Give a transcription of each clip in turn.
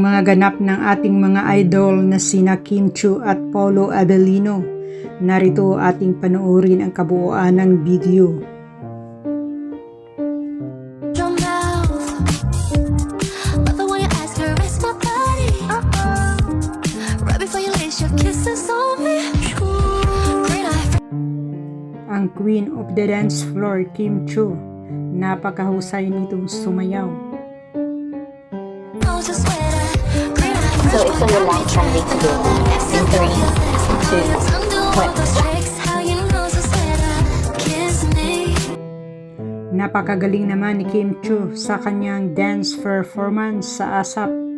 naganap ng ating mga idol na sina Kim Chu at Paulo Abelino. Narito ating panoorin ang kabuuan ng video. eye Ang Queen of the Dance Floor, Kim Chu. Napakahusay nitong sumayaw. Those tricks. How you nose a sweater. Kiss me. Napakagaling naman ni Kim Chu sa kanyang dance performance sa ASAP.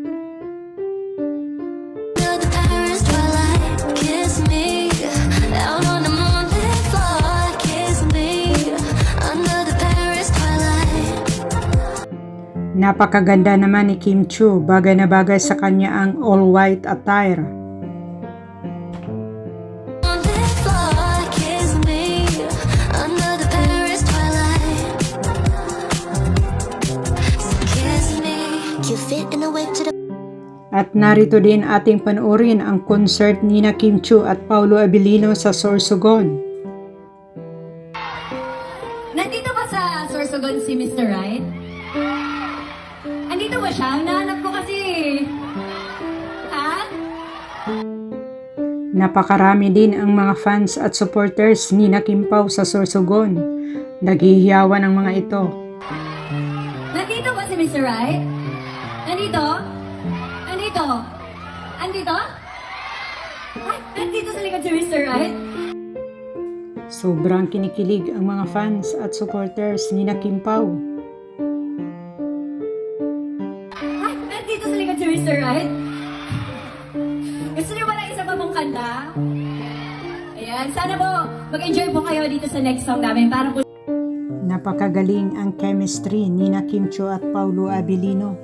Napakaganda naman ni Kim Chu, bagay na bagay sa kanya ang all-white attire. At narito din ating panoorin ang concert ni na Kim Chu at Paulo Abilino sa Sorsogon. Nandito ba sa Sorsogon si Mr. Right? Andito ba siya? Nahanap ko kasi. Ha? Napakarami din ang mga fans at supporters ni na Kim Pao sa Sorsogon. Naghihiyawan ang mga ito. Nandito ba si Mr. Right? Nandito? Nandito? Andito? Ay, nandito sa likod si Mr. Right? Sobrang kinikilig ang mga fans at supporters ni na Mr. Right? Gusto niyo ba ng isa pa pong kanta? Ayan, sana po mag-enjoy po kayo dito sa next song namin para po Napakagaling ang chemistry ni na Kim Chu at Paulo Abilino.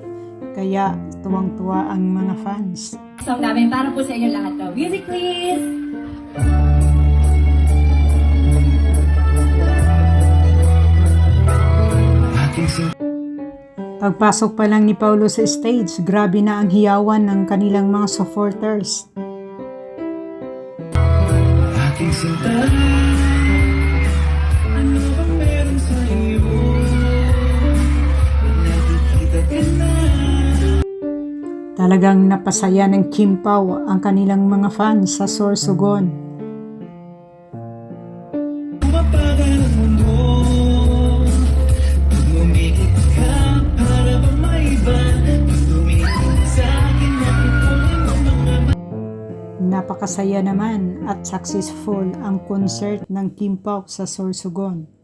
Kaya tuwang-tuwa ang mga fans. song namin para po sa inyo lahat to. Music please! Pagpasok pa lang ni Paulo sa stage, grabe na ang hiyawan ng kanilang mga supporters. Aking sinta Ano ba meron sa iyo? Nakikita ka na Talagang napasaya ng Kim Pao ang kanilang mga fans sa Sorsogon. Napakasaya naman at successful ang concert ng Kim Pao sa Sorsogon.